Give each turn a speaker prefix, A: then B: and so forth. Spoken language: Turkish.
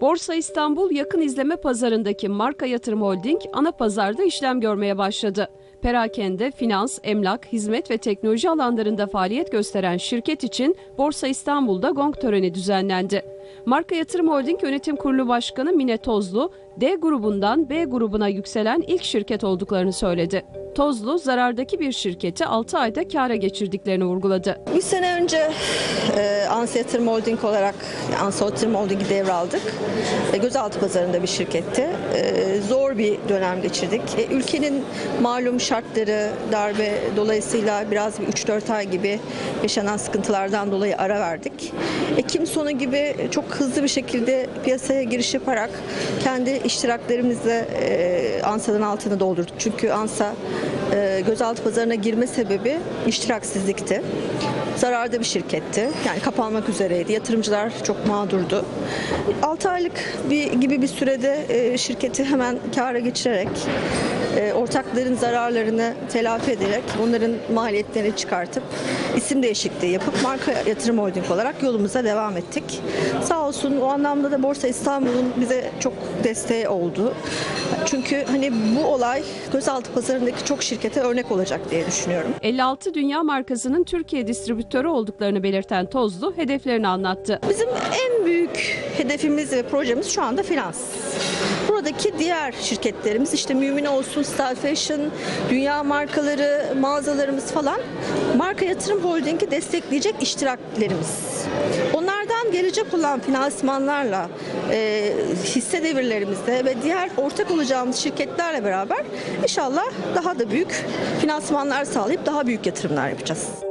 A: Borsa İstanbul yakın izleme pazarındaki Marka Yatırım Holding ana pazarda işlem görmeye başladı. Perakende, finans, emlak, hizmet ve teknoloji alanlarında faaliyet gösteren şirket için Borsa İstanbul'da gong töreni düzenlendi. Marka Yatırım Holding Yönetim Kurulu Başkanı Mine Tozlu, D grubundan B grubuna yükselen ilk şirket olduklarını söyledi. Tozlu, zarardaki bir şirketi 6 ayda kâra geçirdiklerini vurguladı.
B: Bir sene önce e, Ansa Yatırım Holding olarak Ansa Yatırım Holding'i devraldık. E, gözaltı pazarında bir şirketti. E, zor bir dönem geçirdik. E, ülkenin malum şartları, darbe dolayısıyla biraz bir 3-4 ay gibi yaşanan sıkıntılardan dolayı ara verdik. Ekim sonu gibi çok hızlı bir şekilde piyasaya giriş yaparak kendi iştiraklerimizle e, Ansa'nın altını doldurduk. Çünkü Ansa e, gözaltı pazarına girme sebebi iştiraksizlikti. Zararda bir şirketti. Yani kapanmak üzereydi. Yatırımcılar çok mağdurdu. 6 aylık bir gibi bir sürede e, şirketi hemen kâra geçirerek ortakların zararlarını telafi ederek onların maliyetlerini çıkartıp isim değişikliği yapıp marka yatırım holding olarak yolumuza devam ettik. Sağ olsun o anlamda da Borsa İstanbul'un bize çok desteği oldu. Çünkü hani bu olay gözaltı pazarındaki çok şirkete örnek olacak diye düşünüyorum.
A: 56 dünya markasının Türkiye distribütörü olduklarını belirten Tozlu hedeflerini anlattı.
B: Bizim en büyük hedefimiz ve projemiz şu anda finans. Buradaki diğer şirketlerimiz işte Mümin olsun, Style Fashion, dünya markaları, mağazalarımız falan marka yatırım holdingi destekleyecek iştiraklerimiz. Onlardan gelecek olan finansmanlarla e, hisse devirlerimizde ve diğer ortak olacağımız şirketlerle beraber inşallah daha da büyük finansmanlar sağlayıp daha büyük yatırımlar yapacağız.